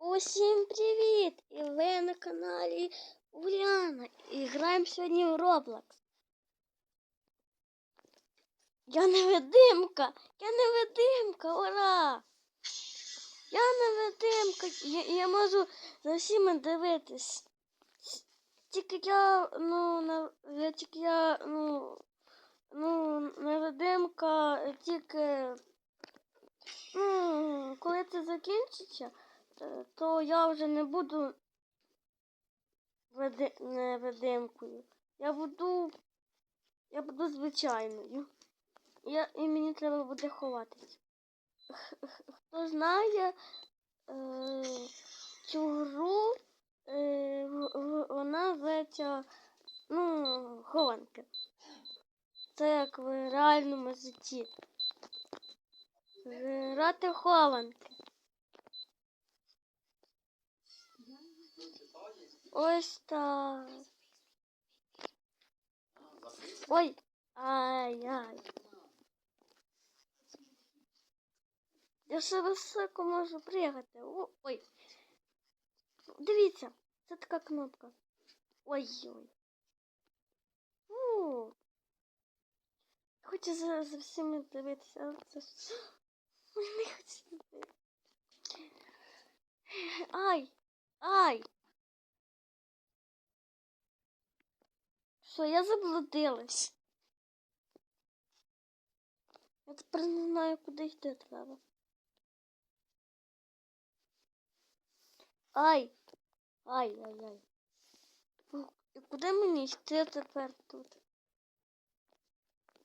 Усім привіт! І ви на каналі Уляна. І граємо сьогодні в Roblox. Я невидимка! Я невидимка! Ура! Я невидимка! Я, я можу за всіма дивитись. Тільки я, ну, на, я тільки я, ну, ну, невидимка, тільки, ну, коли це закінчиться, то я вже не буду веди... невидимкою. Я буду. Я буду звичайною. Я... І мені треба буде ховатись. Хто знає е... цю гру, е... вона зветься ну, хованки. Це як в реальному житті. Грати хованки. Ось так. Ой. Ай-яй. Я ще високо можу пригати. О, ой. Дивіться, це така кнопка. Ой-ой. Хочу за, за всіми дивитися, але це ж. Не хочу дивитися. Ай! Ай! Що, я заблудилась. Я тепер не знаю, куди йти треба. Ай! Ай, ай, ай. Ну, І куди мені йти тепер тут?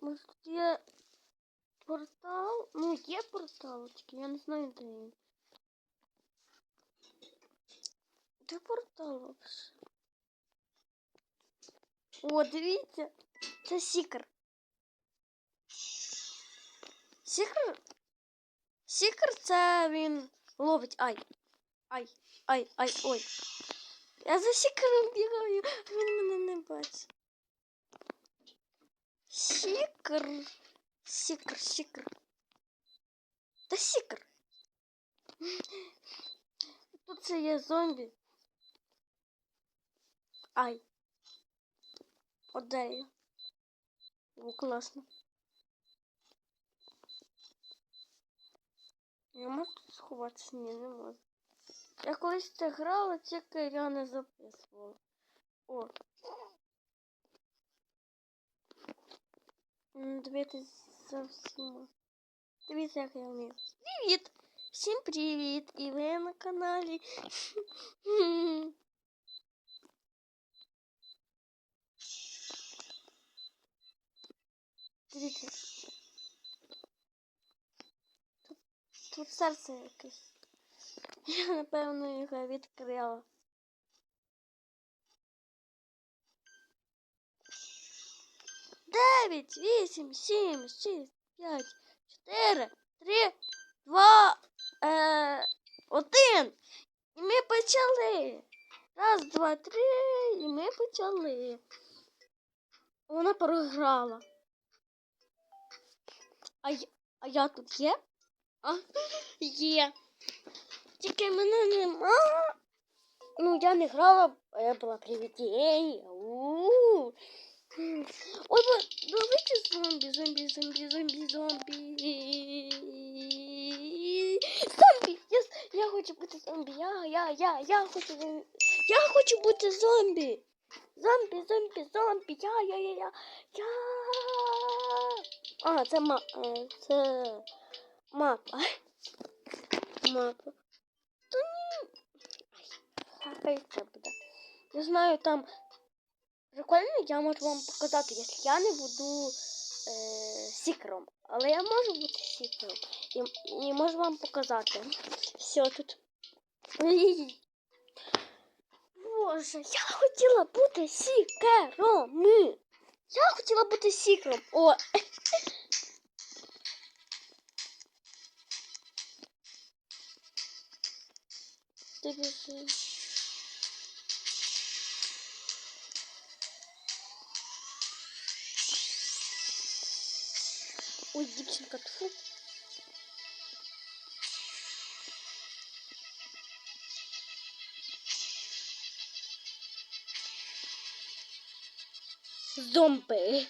Може тут є портал? Ну, є портал, тільки я не знаю, де він. Де портал вообще? О, дивіться, це сікер. Сікер. Сікер це він ловить. Ай. Ай, ай, ай, ой. Я за сікером бігаю, а він мене не бачить. Сікер. Сікер, сікер. Та сікер. Тут це є зомбі. Ай. От де я? О, класно. Я можу тут сховатися? Ні, не можу. Я колись це грала, тільки я не записувала. О. М, Дивитись за всіма. Дивіться, як я вмію. Привіт! Всім привіт! І ви на каналі. Дивіться. Тут, тут серце якесь. Я, напевно, його відкрила. Дев'ять, вісім, сім, шість, п'ять, чотири, три, два, е, один. І ми почали. Раз, два, три, і ми почали. Вона програла. А я, а я тут є? А, є. Тільки мене нема. Ну, я не грала, а я була. У-у-у. Ой, давайте зомбі, зомбі, зомбі, зомбі, зомбі. Зомбі! Я, я хочу бути зомбі. Я, я, я, я хочу. Я хочу бути зомбі. Зомбі, зомбі, зомбі. Я, я, я, я. Я. А, це ма, е, це мапа. Мапа. Та ні. Ай, це буде. Не знаю, там прикольно, я можу вам показати, якщо я не буду е, сікером. Але я можу бути сікером. І, і можу вам показати. Все тут. Боже, я хотіла бути сікером. Я хотіла бути сікером. О. Де біжи? Ой, дівчинка, тфу. Зомби.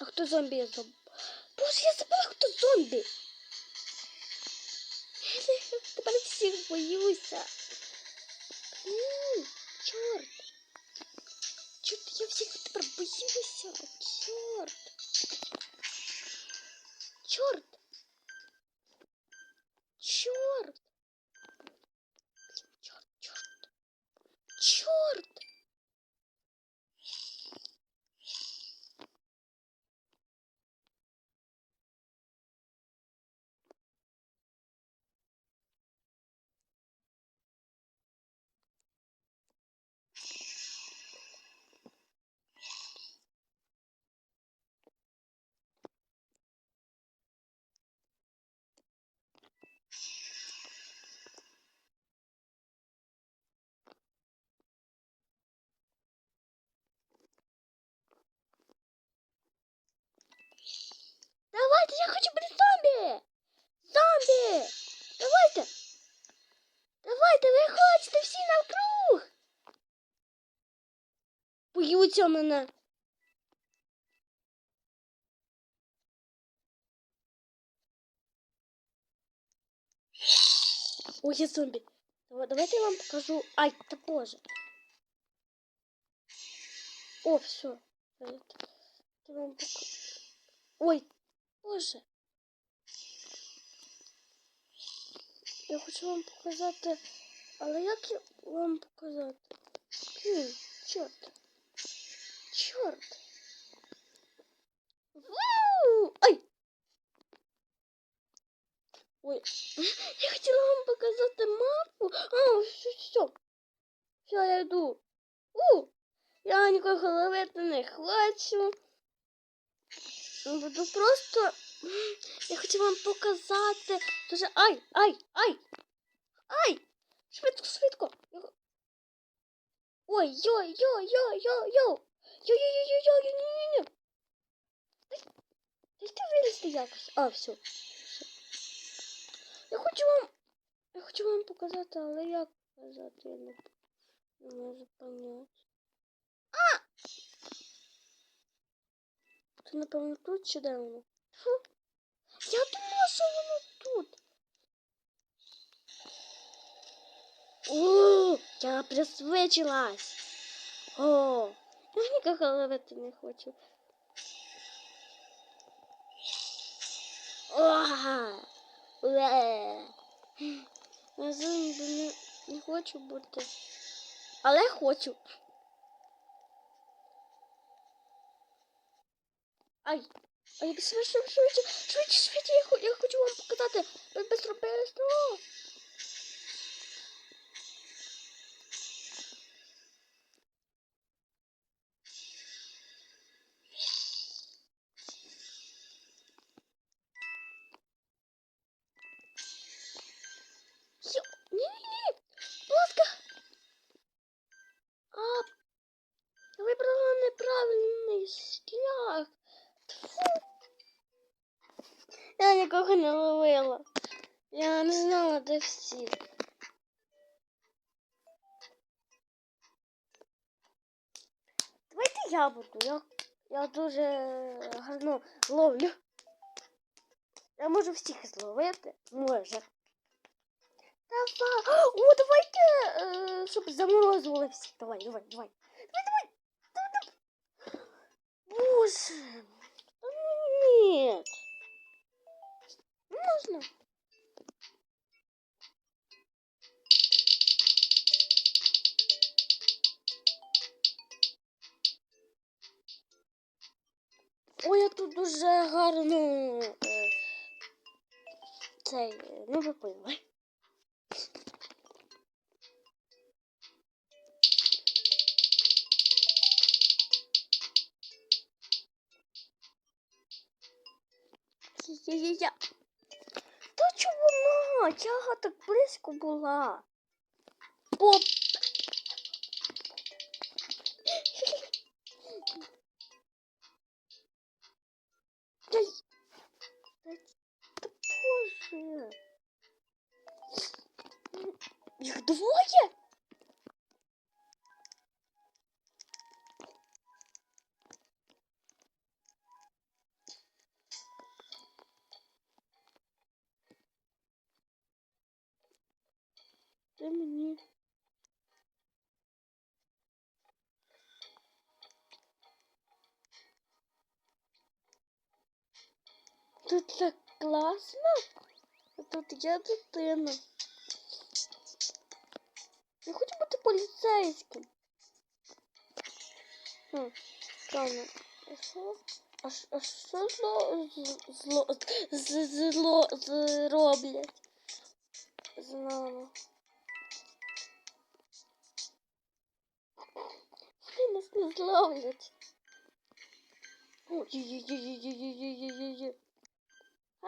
А хто зомбі є зомбі? Боже, я забула, кто зомби? Тепер всіх боюся. М, Чорт. Мене. Ой, я зомбі. Давайте я вам покажу. Ай, та боже. О, все. Ой, боже. Я хочу вам показати. Але як я вам показати? Блін, чорт. Чорт. Вау! Ай! Ой, я хотіла вам показати мапу. А, все, все. Все, я йду. У! Я нікого ловити не хочу. Буду просто. Я хочу вам показати. Дуже. Ай! Ай! Ай! Ай! Швидко, швидко! Ой, йой, йой, йой, йой, йой! Йой-йой-йой-йой, ні-ні-ні! Дайте вилізти якось. А, все. все. Я хочу вам. Я хочу вам показати, але як показати, я не, не можу поняти. А! Це, напевно, тут чи де воно? Фу. Я думала, що воно тут. О, я присвичилась. О, нікого ловити не хочу. Ага. Уе. Не, не хочу бути. Але хочу. Ай. Ай, швидше, швидше, швидше, швидше, я, хочу вам показати. Бистро, бистро. Йо, ні-ні-ні, будь ласка. А, вибрала неправильний шлях. Тьфу. Я нікого не ловила. Я не знала, де всі. Давайте я буду. Я, я дуже гарно ловлю. Я можу всіх зловити. Може. Давай. О, давайте, щоб заморозували всіх. Давай, давай, давай. Давай, давай. давай, давай. Боже. Ні. Можна. Ой, я тут дуже гарно. Е, цей, ну ви поняли. Близько була. Поп. Дай. Дай. Та боже. Їх двоє? Класно. Тут я дитина. Я хочу бути поліцейським. Хм, Таня, а що? А, а що зло, зло, з, зло зроблять з нами? Вони нас не зловлять. Ой-ой-ой-ой-ой-ой-ой-ой-ой-ой.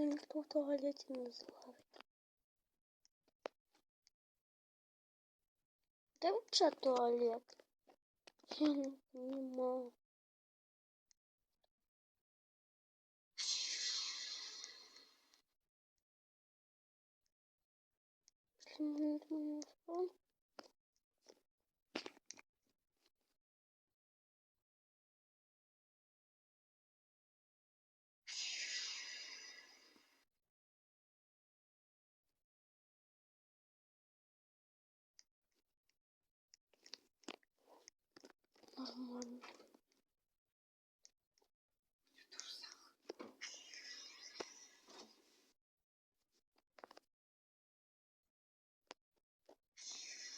Мене ніхто в туалеті не зловить. Де вообще туалет? Я не понимаю. Если мы Нормально.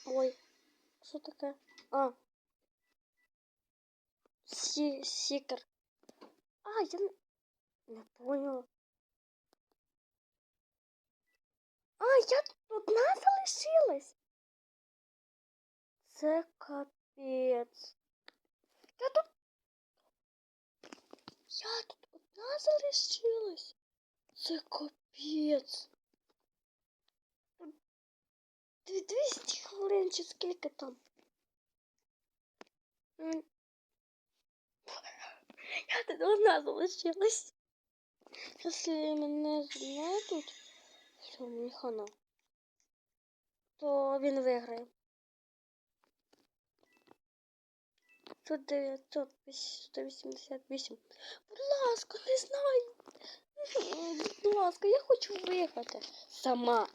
Ой, що таке? А. Сі, сікер. А, я не, поняла. А, я тут одна залишилась. Це капець. Я тут. Я тут одна залишилась. Це капець. Тут дві- 200 хвилин чи скільки там? Я тут одна залишилась. Якщо мене знайдуть, все, мені хана. То він виграє. Тут 988. Будь ласка, не знаю. Будь ласка, я хочу виграти сама.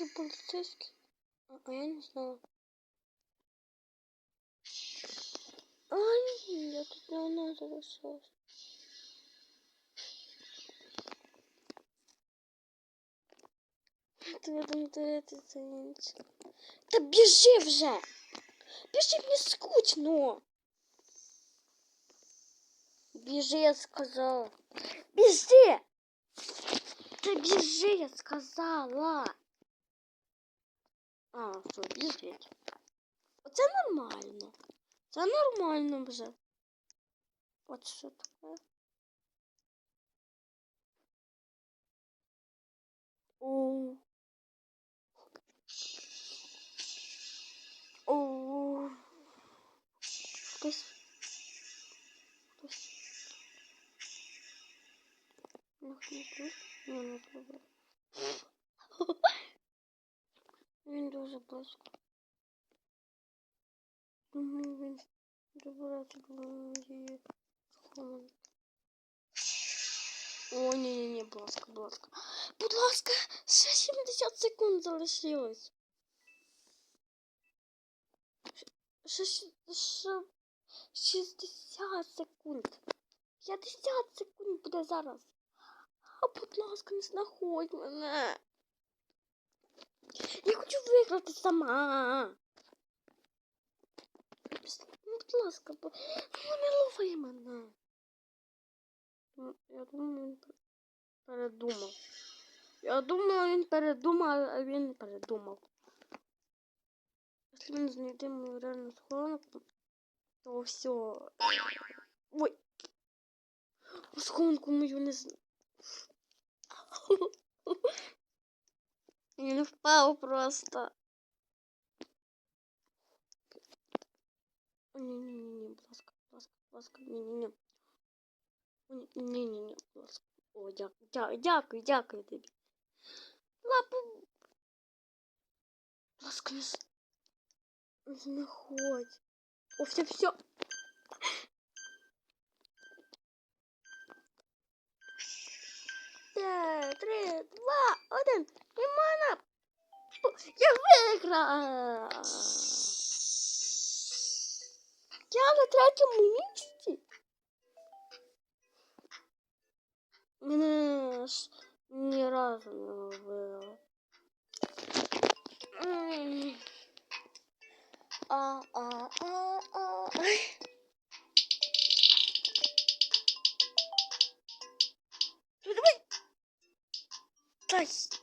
русский полицейский? А я не знала. Ай, я тут давно завышалась. Ты в этом туалете ценить. Да бежи уже! Бежи, мне скучно! Бежи, я сказала. Бежи! Да бежи, я сказала! А, що, біжить. Оце нормально. Це нормально вже. От що таке. О. О. Хтось. Хтось. Ну, не не тут. Він дуже близько. Думаю, він добирається до моєї схованки. О, ні, ні, ні, будь ласка, будь ласка. Будь ласка, ще 70 секунд залишилось. Ще, ще, ще 60 секунд. 50 секунд буде зараз. А, будь ласка, не знаходь мене. Я хочу виграти сама. Ну, будь ласка, бо ну, не лови мене. Ну, Я думаю, він пер- передумав. Я думала, він передумав, а він не передумав. Якщо він знайде мою реальну схованку, то все. Ой. Схованку мою не знаю. Він впав просто. Ні-ні-ні, будь ласка, будь ласка, будь ласка, ні-ні-ні. Ні-ні-ні, будь ласка. О, дякую, дякую, дякую, дякую тобі. Лапу. Будь ласка, не з- не знаходь. О, все, все. П'ять, три, два, один. І мене. Я виграв. Я на третьому місці. Мене ж ні разу не. М. А, а, а, а. first.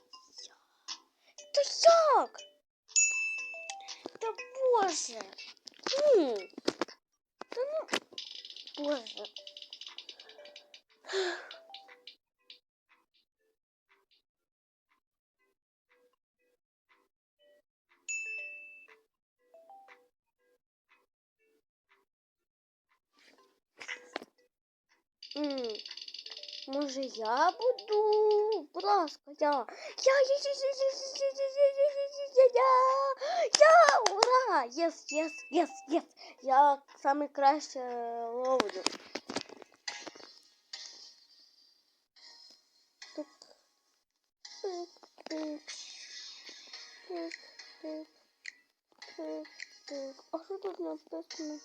Може я буду? Будь ласка, я. Я, я, я, я, я, я, я, я, я, я, я, я, я, ура! Єс, єс, єс, єс. Я саме краще ловлю. А що тут написано?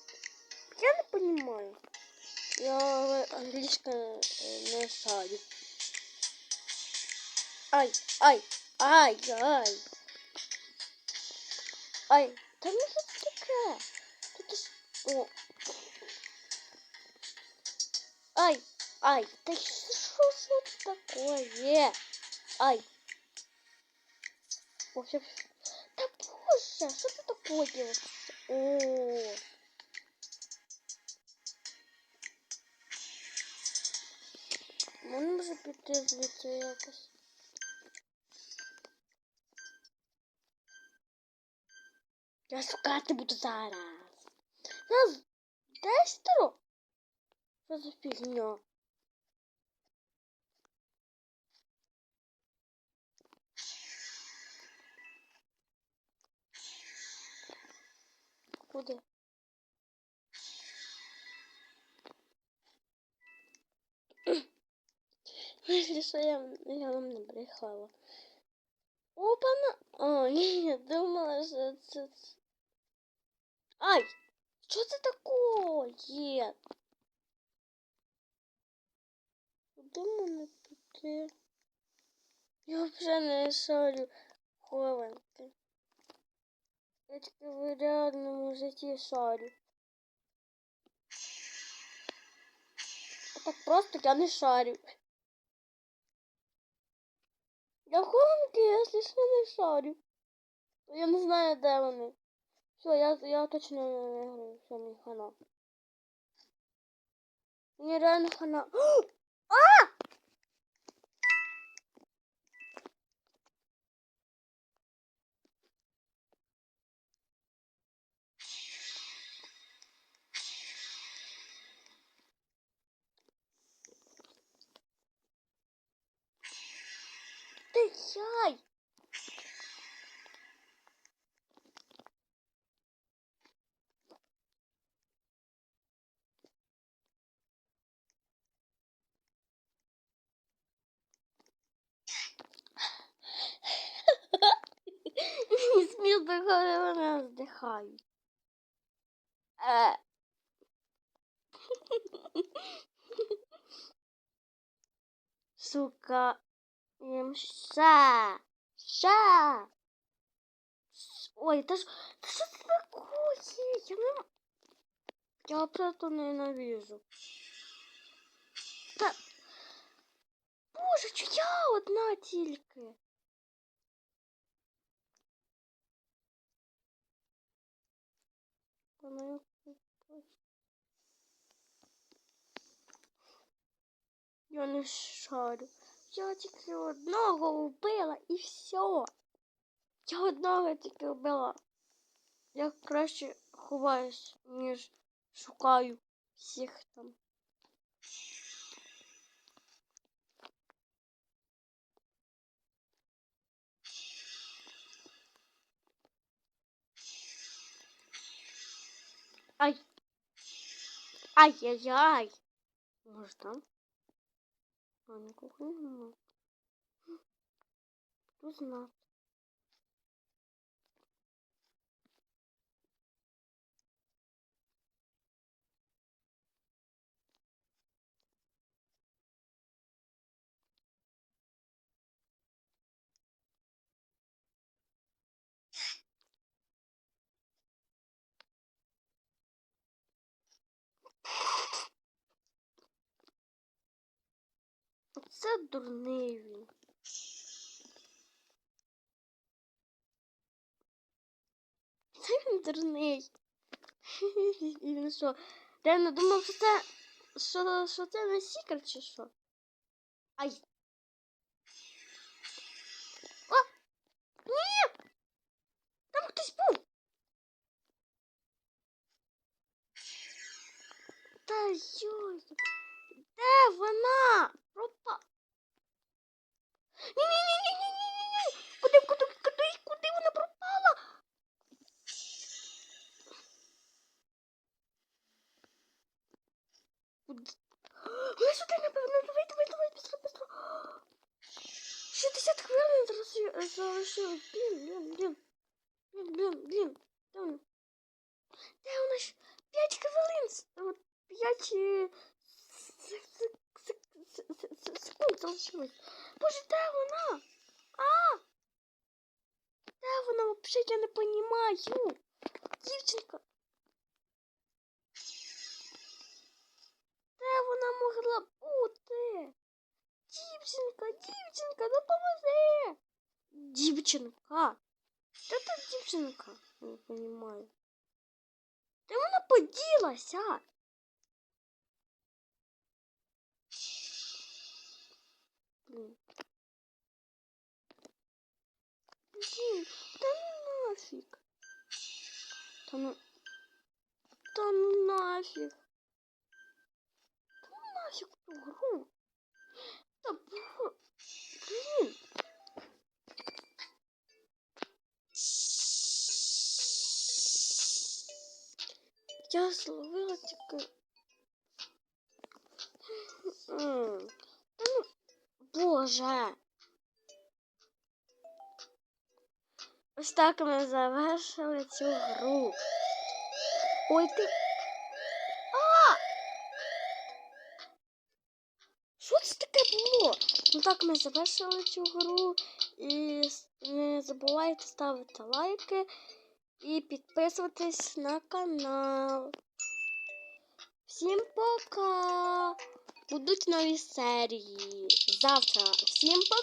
Я не понимаю. Я англійська е, не шарю. Ай, ай, ай, ай. Ай, та ну що це таке? Тут ж... О. Ай, ай, та що це таке? Ай. Все. Та боже, що це таке? О. може піти звідси якось? Я шукати буду зараз. Нас десятеро? Що за фігня? Куди? Если що я, я вам не брехала. Опана! О, ні, я думала, що це... це- Ай! Що це таке? Куди мене піти? Я вже не шарю хованки. Я тільки в реальному житті шарю. А так просто я не шарю. Я хованки, якщо що не шарю. Я не знаю, де вони. Все, я, я точно не граю. Все, мені хана. Мені реально хана. А! 白い。Не смішно, коли вона здихає. Сука. Ша. Ша. Ой, та ж, та що це такое? Я не... Я просто ненавижу. Та... Боже, чи я одна тільки? Я не шарю. Я тільки одного вбила і все. Я одного тільки вбила. Я краще ховаюсь, ніж шукаю всіх там. Ай. Ай-яй-яй. Може там? А, на кухні нема. Хто знає? Оце дурний він. Це він дурний. Він що? Реально думав, що це. Що, що це не секрет чи що? Ай. О! Ні! Там хтось був. Та йой. Де вона? Пропа. Ні-ні-ні-ні-ні-ні-ні. Куди, куди, вона пропала? Вона сюди, напевно, давай, давай, давай, быстро, быстро. 60 хвилин зараз залишилось. Блін, блін, блін. Блін. Де вона? Де вона ж? 5 хвилин. с- П'ять е, с- с- с- с- с- с- секунд. Боже, де вона? А! Де вона взагалі? Я не розумію. Дівчинка. Де вона могла бути? Дівчинка, дівчинка, допоможи. Дівчинка. Де та дівчинка? Не розумію. Де вона поділася? Блін. Блін, та ну нафіг. Та ну. Та ну нафіг. Та ну нафіг ту гру. Та бу- блін. Я зловила тільки. М, Та ну, Боже. Ось так ми завершили цю гру. Ой, ти. А! Що це таке було? Ну так ми завершили цю гру. І не забувайте ставити лайки і підписуватись на канал. Всім пока! Будуть нові серії завтра. Всім пока!